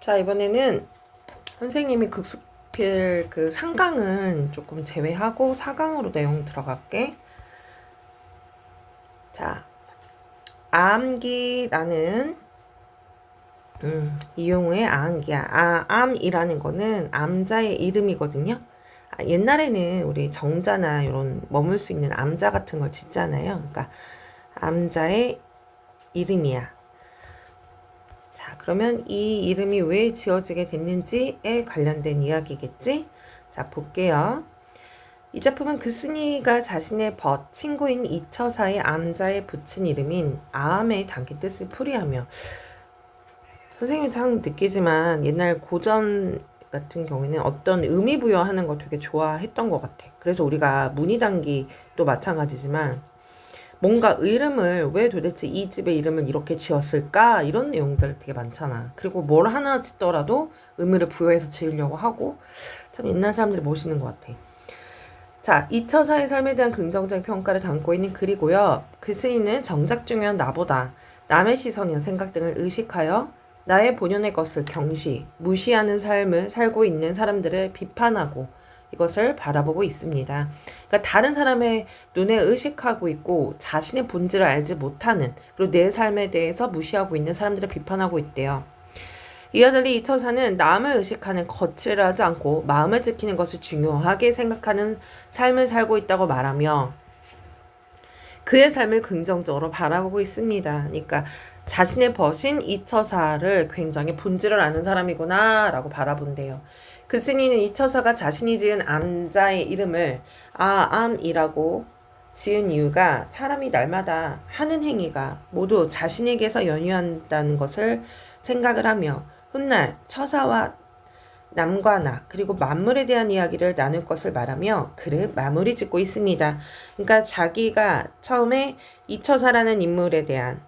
자, 이번에는 선생님이 극수필 그 상강은 조금 제외하고 사강으로 내용 들어갈게. 자, 암기라는 음, 이용우의 암기야. 아, 암이라는 거는 암자의 이름이거든요. 아, 옛날에는 우리 정자나 이런 머물 수 있는 암자 같은 걸 짓잖아요. 그러니까 암자의 이름이야. 자, 그러면 이 이름이 왜 지어지게 됐는지에 관련된 이야기겠지? 자, 볼게요. 이 작품은 그스니가 자신의 벗, 친구인 이처사의 암자에 붙인 이름인 아함의 단기 뜻을 풀이하며 선생님이 참 느끼지만 옛날 고전 같은 경우에는 어떤 의미 부여하는 걸 되게 좋아했던 것 같아. 그래서 우리가 문희단기도 마찬가지지만 뭔가 이름을 왜 도대체 이 집의 이름을 이렇게 지었을까 이런 내용들 되게 많잖아. 그리고 뭘 하나 짓더라도 의미를 부여해서 지으려고 하고 참 옛날 사람들이 멋있는 것 같아. 자, 이처사의 삶에 대한 긍정적인 평가를 담고 있는 글이고요. 그 스이는 정작 중요한 나보다 남의 시선이나 생각 등을 의식하여 나의 본연의 것을 경시, 무시하는 삶을 살고 있는 사람들을 비판하고 이것을 바라보고 있습니다. 그러니까 다른 사람의 눈에 의식하고 있고 자신의 본질을 알지 못하는 그리고 내 삶에 대해서 무시하고 있는 사람들을 비판하고 있대요. 이와 달리 이 처사는 남을 의식하는 거칠을 하지 않고 마음을 지키는 것을 중요하게 생각하는 삶을 살고 있다고 말하며 그의 삶을 긍정적으로 바라보고 있습니다. 그러니까 자신의 벗인 이 처사를 굉장히 본질을 아는 사람이구나 라고 바라본대요. 그 스니는 이 처사가 자신이 지은 암자의 이름을 아암이라고 지은 이유가 사람이 날마다 하는 행위가 모두 자신에게서 연유한다는 것을 생각을 하며 훗날 처사와 남과 나 그리고 만물에 대한 이야기를 나눌 것을 말하며 글을 마무리 짓고 있습니다. 그러니까 자기가 처음에 이 처사라는 인물에 대한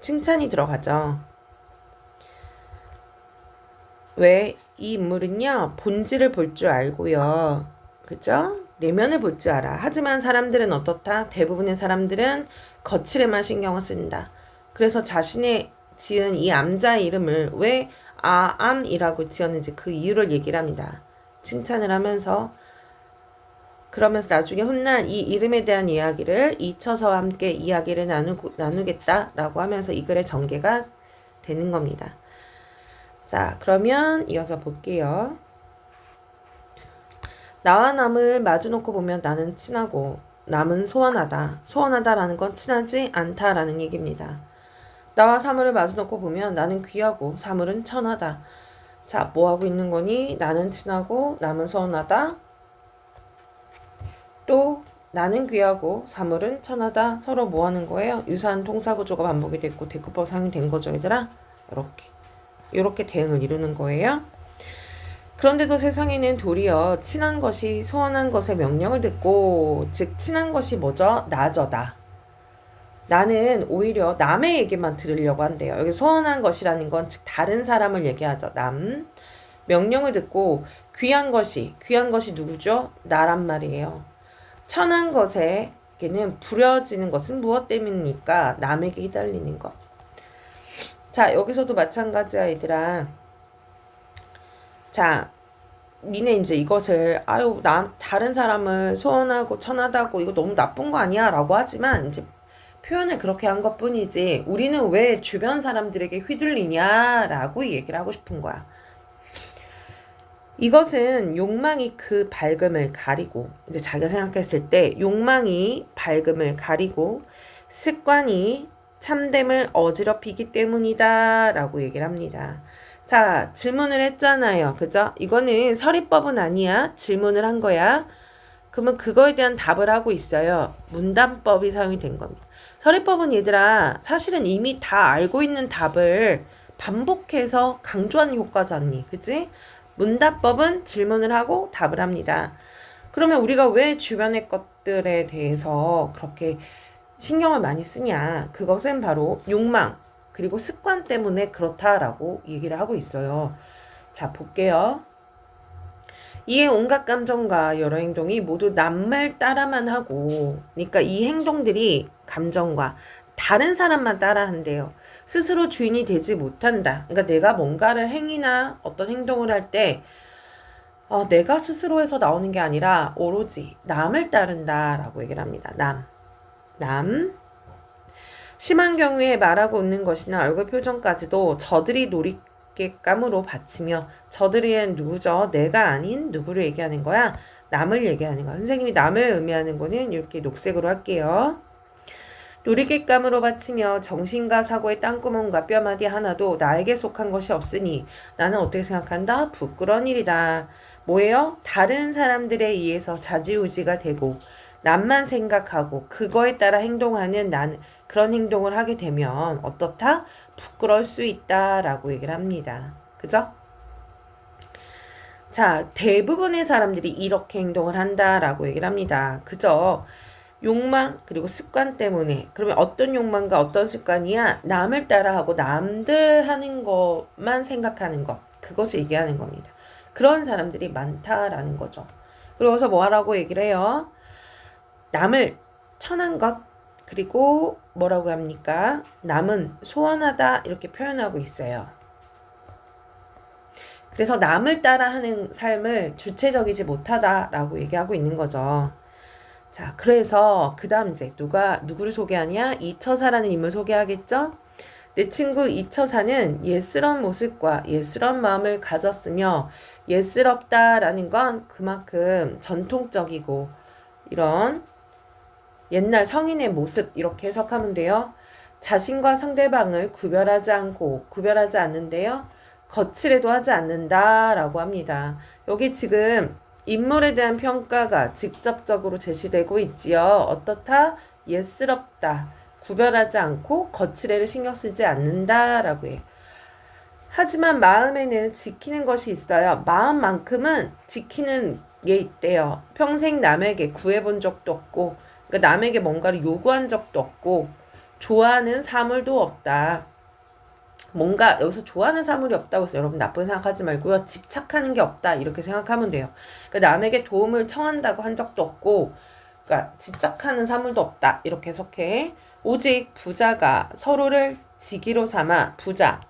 칭찬이 들어가죠. 왜 이 인물은요 본질을 볼 줄 알고요, 그죠? 내면을 볼 줄 알아. 하지만 사람들은 어떻다? 대부분의 사람들은 거칠에만 신경을 쓴다. 그래서 자신의 지은 이 암자의 이름을 왜 아암이라고 지었는지 그 이유를 얘기를 합니다. 칭찬을 하면서 그러면서 나중에 훗날 이 이름에 대한 이야기를 이 처서와 함께 이야기를 나누고, 나누겠다라고 하면서 이 글의 전개가 되는 겁니다. 자, 그러면 이어서 볼게요. 나와 남을 마주놓고 보면 나는 친하고 남은 소원하다. 소원하다라는 건 친하지 않다라는 얘기입니다. 나와 사물을 마주놓고 보면 나는 귀하고 사물은 천하다. 자, 뭐 하고 있는 거니? 나는 친하고 남은 소원하다. 또 나는 귀하고 사물은 천하다. 서로 뭐 하는 거예요? 유사한 통사 구조가 반복이 됐고 대꾸법 사용이 된 거죠, 얘들아? 이렇게. 이렇게 대응을 이루는 거예요. 그런데도 세상에는 도리어 친한 것이 소원한 것의 명령을 듣고 즉 친한 것이 뭐죠? 나저다. 나는 오히려 남의 얘기만 들으려고 한대요. 여기 소원한 것이라는 건 즉 다른 사람을 얘기하죠. 남. 명령을 듣고 귀한 것이 귀한 것이 누구죠? 나란 말이에요. 천한 것에게는 부려지는 것은 무엇 때문입니까? 남에게 휘달리는 것. 자, 여기서도 마찬가지야, 얘들아. 자, 니네 이제 이것을 아유 남 다른 사람을 소원하고 천하다고 이거 너무 나쁜 거 아니야라고 하지만 이제 표현을 그렇게 한 것뿐이지 우리는 왜 주변 사람들에게 휘둘리냐라고 얘기를 하고 싶은 거야. 이것은 욕망이 그 밝음을 가리고 이제 자기가 생각했을 때 욕망이 밝음을 가리고 습관이 참됨을 어지럽히기 때문이다 라고 얘기를 합니다. 자, 질문을 했잖아요. 그죠? 이거는 서리법은 아니야. 질문을 한 거야. 그러면 그거에 대한 답을 하고 있어요. 문단법이 사용이 된 겁니다. 서리법은 얘들아, 사실은 이미 다 알고 있는 답을 반복해서 강조하는 효과잖니. 그지? 문답법은 질문을 하고 답을 합니다. 그러면 우리가 왜 주변의 것들에 대해서 그렇게 신경을 많이 쓰냐? 그것은 바로 욕망, 그리고 습관 때문에 그렇다라고 얘기를 하고 있어요. 자, 볼게요. 이에 온갖 감정과 여러 행동이 모두 남말 따라만 하고, 그러니까 이 행동들이 감정과 다른 사람만 따라한대요. 스스로 주인이 되지 못한다. 그러니까 내가 뭔가를 행위나 어떤 행동을 할때 어, 내가 스스로 해서 나오는 게 아니라 오로지 남을 따른다라고 얘기를 합니다. 남. 남. 심한 경우에 말하고 웃는 것이나 얼굴 표정까지도 저들이 놀이감으로 바치며 저들이엔 누구죠? 내가 아닌 누구를 얘기하는 거야? 남을 얘기하는 거야. 선생님이 남을 의미하는 거는 이렇게 녹색으로 할게요. 놀이객감으로 바치며 정신과 사고의 땅구멍과 뼈마디 하나도 나에게 속한 것이 없으니 나는 어떻게 생각한다? 부끄러운 일이다. 뭐예요? 다른 사람들에 의해서 자지우지가 되고 남만 생각하고 그거에 따라 행동하는 나는 그런 행동을 하게 되면 어떻다? 부끄러울 수 있다라고 얘기를 합니다. 그죠? 자, 대부분의 사람들이 이렇게 행동을 한다라고 얘기를 합니다. 그죠? 욕망 그리고 습관 때문에 그러면 어떤 욕망과 어떤 습관이야 남을 따라하고 남들 하는 것만 생각하는 것 그것을 얘기하는 겁니다. 그런 사람들이 많다라는 거죠. 그래서 뭐 하라고 얘기를 해요? 남을 천한 것 그리고 뭐라고 합니까? 남은 소원하다 이렇게 표현하고 있어요. 그래서 남을 따라 하는 삶을 주체적이지 못하다라고 얘기하고 있는 거죠. 자, 그래서 그 다음 이제 누가 누구를 소개하냐? 이처사라는 인물 소개하겠죠? 내 친구 이처사는 예스러운 모습과 예스러운 마음을 가졌으며 예스럽다라는 건 그만큼 전통적이고 이런 옛날 성인의 모습 이렇게 해석하면 돼요. 자신과 상대방을 구별하지 않고 구별하지 않는데요. 거칠에도 하지 않는다라고 합니다. 여기 지금 인물에 대한 평가가 직접적으로 제시되고 있지요. 어떻다? 예스럽다. 구별하지 않고 거칠애를 신경 쓰지 않는다라고 해요. 하지만 마음에는 지키는 것이 있어요. 마음만큼은 지키는 게 있대요. 평생 남에게 구해본 적도 없고, 그러니까 남에게 뭔가를 요구한 적도 없고, 좋아하는 사물도 없다. 뭔가 여기서 좋아하는 사물이 없다고 해서 여러분 나쁜 생각하지 말고요. 집착하는 게 없다. 이렇게 생각하면 돼요. 그러니까 남에게 도움을 청한다고 한 적도 없고, 그러니까 집착하는 사물도 없다. 이렇게 해석해. 오직 부자가 서로를 지기로 삼아 부자.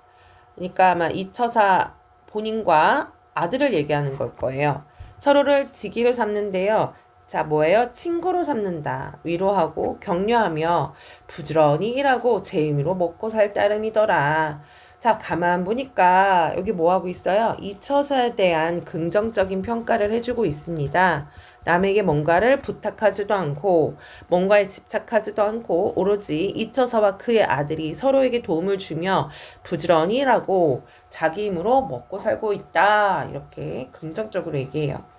그러니까 아마 이처사 본인과 아들을 얘기하는 걸 거예요. 서로를 지기로 삼는데요. 자, 뭐예요? 친구로 삼는다. 위로하고 격려하며 부지런히 일하고 제 의미로 먹고 살 따름이더라. 자, 가만 보니까 여기 뭐 하고 있어요? 이 처사에 대한 긍정적인 평가를 해주고 있습니다. 남에게 뭔가를 부탁하지도 않고 뭔가에 집착하지도 않고 오로지 이 처사와 그의 아들이 서로에게 도움을 주며 부지런히 일하고 자기 힘으로 먹고 살고 있다. 이렇게 긍정적으로 얘기해요.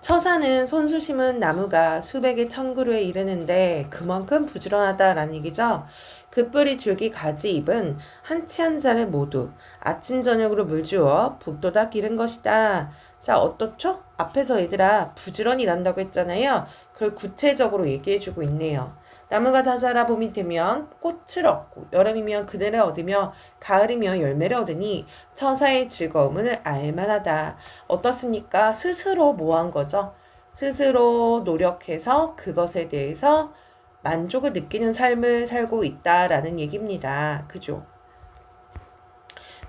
처사는 손수 심은 나무가 수백의 천그루에 이르는데 그만큼 부지런하다라는 얘기죠. 그 뿌리 줄기 가지 잎은 한 치 한자를 모두 아침 저녁으로 물 주어 북돋아 기른 것이다. 자 어떻죠? 앞에서 얘들아 부지런히 일한다고 했잖아요. 그걸 구체적으로 얘기해주고 있네요. 나무가 다 자라 봄이 되면 꽃을 얻고 여름이면 그늘을 얻으며 가을이면 열매를 얻으니 처사의 즐거움을 알만하다. 어떻습니까? 스스로 뭐 한 거죠? 스스로 노력해서 그것에 대해서 만족을 느끼는 삶을 살고 있다라는 얘기입니다. 그죠?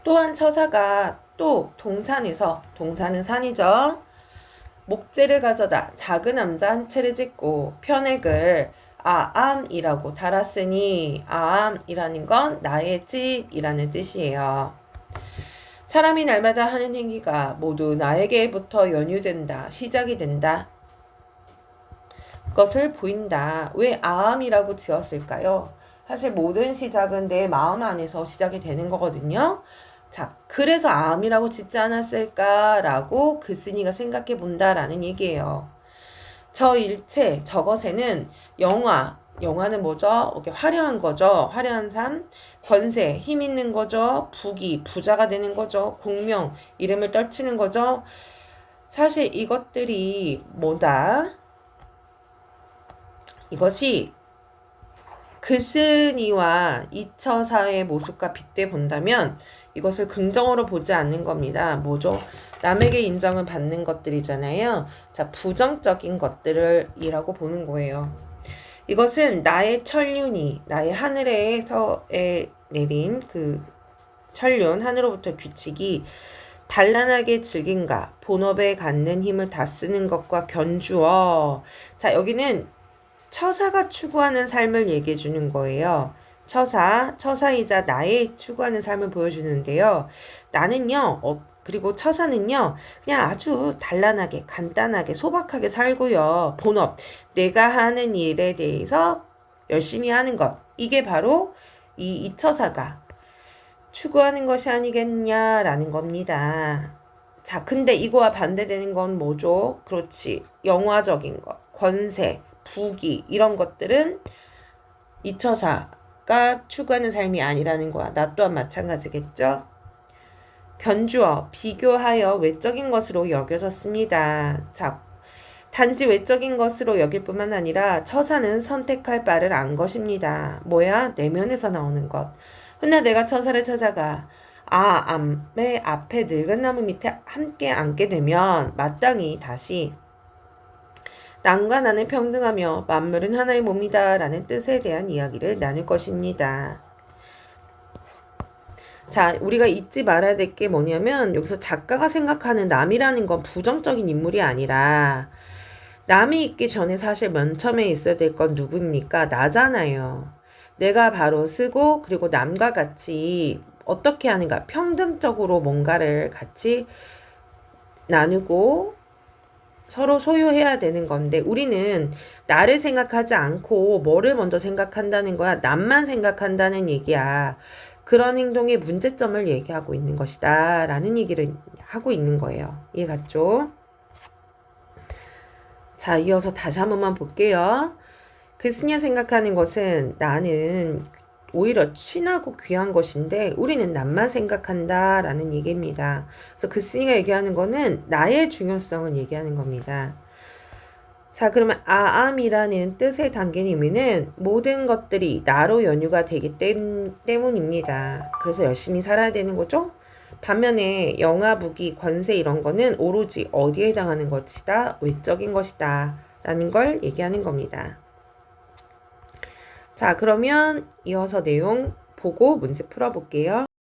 또한 처사가 또 동산에서 동산은 산이죠. 목재를 가져다 작은 남자 한 채를 짓고 편액을 아암이라고 달았으니 아암이라는 건 나의 집이라는 뜻이에요. 사람이 날마다 하는 행위가 모두 나에게부터 연유된다, 시작이 된다. 것을 보인다. 왜 아암이라고 지었을까요? 사실 모든 시작은 내 마음 안에서 시작이 되는 거거든요. 자, 그래서 아암이라고 짓지 않았을까라고 글쓴이가 생각해 본다라는 얘기예요. 저 일체 저것에는 영화, 영화는 뭐죠? 이렇게 화려한 거죠. 화려한 삶, 권세, 힘 있는 거죠. 부귀, 부자가 되는 거죠. 공명, 이름을 떨치는 거죠. 사실 이것들이 뭐다? 이것이 글쓴이와 이처사의 모습과 빗대 본다면 이것을 긍정으로 보지 않는 겁니다. 뭐죠? 남에게 인정을 받는 것들이잖아요. 자, 부정적인 것들이라고 보는 거예요. 이것은 나의 천륜이, 나의 하늘에서의 내린 그 천륜 하늘로부터 규칙이 단란하게 즐긴가 본업에 갖는 힘을 다 쓰는 것과 견주어 자 여기는 처사가 추구하는 삶을 얘기해 주는 거예요. 처사, 처사이자 나의 추구하는 삶을 보여주는데요. 나는요, 어, 그리고 처사는요, 그냥 아주 단란하게, 간단하게, 소박하게 살고요. 본업, 내가 하는 일에 대해서 열심히 하는 것. 이게 바로 이 이처사가 추구하는 것이 아니겠냐라는 겁니다. 자, 근데 이거와 반대되는 건 뭐죠? 그렇지. 영화적인 것, 권세, 부귀, 이런 것들은 이처사가 추구하는 삶이 아니라는 거야. 나 또한 마찬가지겠죠? 견주어, 비교하여 외적인 것으로 여겨졌습니다. 자, 단지 외적인 것으로 여길 뿐만 아니라 처사는 선택할 바를 안 것입니다. 뭐야? 내면에서 나오는 것. 훗날 내가 처사를 찾아가 아, 암의 앞에 늙은 나무 밑에 함께 앉게 되면 마땅히 다시 남과 나는 평등하며 만물은 하나의 몸이다 라는 뜻에 대한 이야기를 나눌 것입니다. 자, 우리가 잊지 말아야 될 게 뭐냐면 여기서 작가가 생각하는 남이라는 건 부정적인 인물이 아니라 남이 있기 전에 사실 맨 처음에 있어야 될 건 누구입니까? 나잖아요. 내가 바로 쓰고 그리고 남과 같이 어떻게 하는가 평등적으로 뭔가를 같이 나누고 서로 소유해야 되는 건데 우리는 나를 생각하지 않고 뭐를 먼저 생각한다는 거야. 남만 생각한다는 얘기야. 그런 행동의 문제점을 얘기하고 있는 것이다. 라는 얘기를 하고 있는 거예요. 이해 갔죠? 자, 이어서 다시 한 번만 볼게요. 그 스냐 생각하는 것은 나는 오히려 친하고 귀한 것인데 우리는 남만 생각한다 라는 얘기입니다. 그래서 그 스니가 얘기하는 거는 나의 중요성을 얘기하는 겁니다. 자, 그러면 아암이라는 뜻의 의미는 모든 것들이 나로 연유가 되기 땜, 때문입니다. 그래서 열심히 살아야 되는 거죠? 반면에 영화, 무기, 권세 이런 거는 오로지 어디에 해당하는 것이다, 외적인 것이다 라는 걸 얘기하는 겁니다. 자, 그러면 이어서 내용 보고 문제 풀어볼게요.